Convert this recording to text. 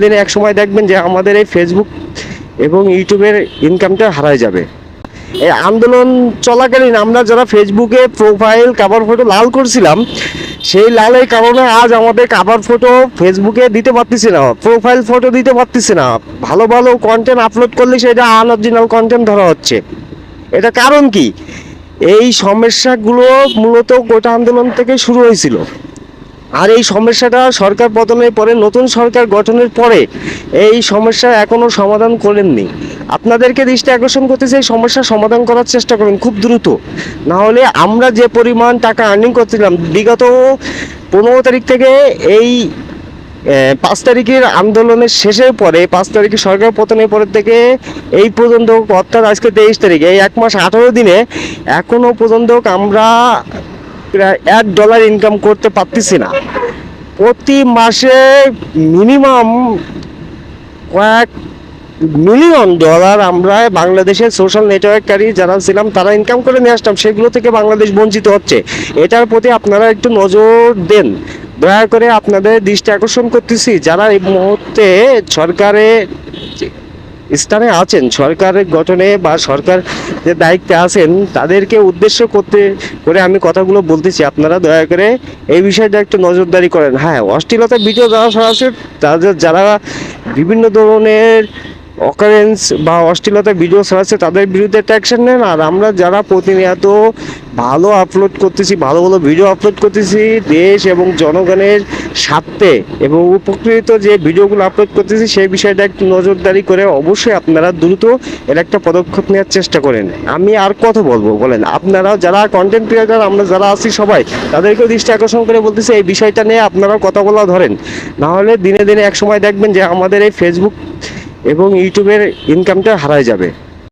দিনে এক সময় দেখবেন যে আমাদের এই ফেসবুক এবং ইউটিউবের ইনকামটা হারায় যাবে। এই আন্দোলন চলাকালীন আমরা যারা ফেসবুকে প্রোফাইল কাভার ফটো লাল করছিলাম, সেই লালের কারণে আজ আমাদের কাভার ফটো ফেসবুকে দিতে পারতেছি না প্রোফাইল ফটো দিতে পারতেছি না। ভালো ভালো কন্টেন্ট আপলোড করলে সেটা আনঅরিজিনাল কন্টেন্ট ধরা হচ্ছে। এটা কারণ কি? এই সমস্যাগুলো মূলত গোটা আন্দোলন থেকে শুরু হয়েছিল। আর এই সমস্যাটা সরকার পতনের পরে, নতুন সরকার গঠনের পরে এই সমস্যা এখনও সমাধান করেননি। আপনাদেরকে দৃষ্টি আকর্ষণ করতেছে, এই সমস্যার সমাধান করার চেষ্টা করুন, খুব দ্রুত। না হলে আমরা যে পরিমাণ টাকা আর্নিং করছিলাম, বিগত পনেরো তারিখ থেকে এই পাঁচ তারিখের আন্দোলনের শেষের পরে, পাঁচ তারিখে সরকার পতনের পরের থেকে এই পর্যন্ত, অর্থাৎ আজকে তেইশ তারিখে, এই এক মাস আঠারো দিনে এখনও পর্যন্ত আমরা প্রায় এক ডলার ইনকাম করতে পারতেছি না। প্রতি মাসে মিনিমাম কয়েক মিলিয়ন ডলার আমরা বাংলাদেশের সোশ্যাল নেটওয়ার্ককারী যারা ছিলাম, তারা ইনকাম করে নিয়ে আসতাম। সেগুলো থেকে বাংলাদেশ বঞ্চিত হচ্ছে। এটার প্রতি আপনারা একটু নজর দেন। দয়া করে আপনাদের দৃষ্টি আকর্ষণ করতেছি। যারা এই মুহূর্তে সরকারে স্থানে আছেন, সরকারের গঠনে বা সরকার যে দায়িত্বে আছেন, তাদেরকে উদ্দেশ্য করতে করে আমি কথাগুলো বলতেছি। আপনারা দয়া করে এই বিষয়টা একটু নজরদারি করেন। হ্যাঁ অশ্লীলতা ভিডিও যারা সরাসরি, তাদের যারা বিভিন্ন ধরনের অকারেন্স বা অশ্লীলতা ভিডিও ছড়াচ্ছে, তাদের বিরুদ্ধে একটা অ্যাকশন নেন। আর আমরা যারা প্রতিনিয়ত ভালো আপলোড করতেছি, ভালো ভালো ভিডিও আপলোড করতেছি, দেশ এবং জনগণের স্বার্থে এবং উপকৃত যে ভিডিওগুলো আপলোড করতেছি, সেই বিষয়টা একটু নজরদারি করে অবশ্যই আপনারা দ্রুত এর একটা পদক্ষেপ নেওয়ার চেষ্টা করেন। আমি আর কত বলব, বলেন, আপনারা যারা কন্টেন্ট ক্রিয়েটার আমরা যারা আছি সবাই, তাদেরকেও দৃষ্টি আকর্ষণ করে বলতেছি, এই বিষয়টা নিয়ে আপনারা কথা বলা ধরেন। না হলে দিনে দিনে এক সময় দেখবেন যে আমাদের এই ফেসবুক এবং ইউটিউবের ইনকামটা হারায় যাবে।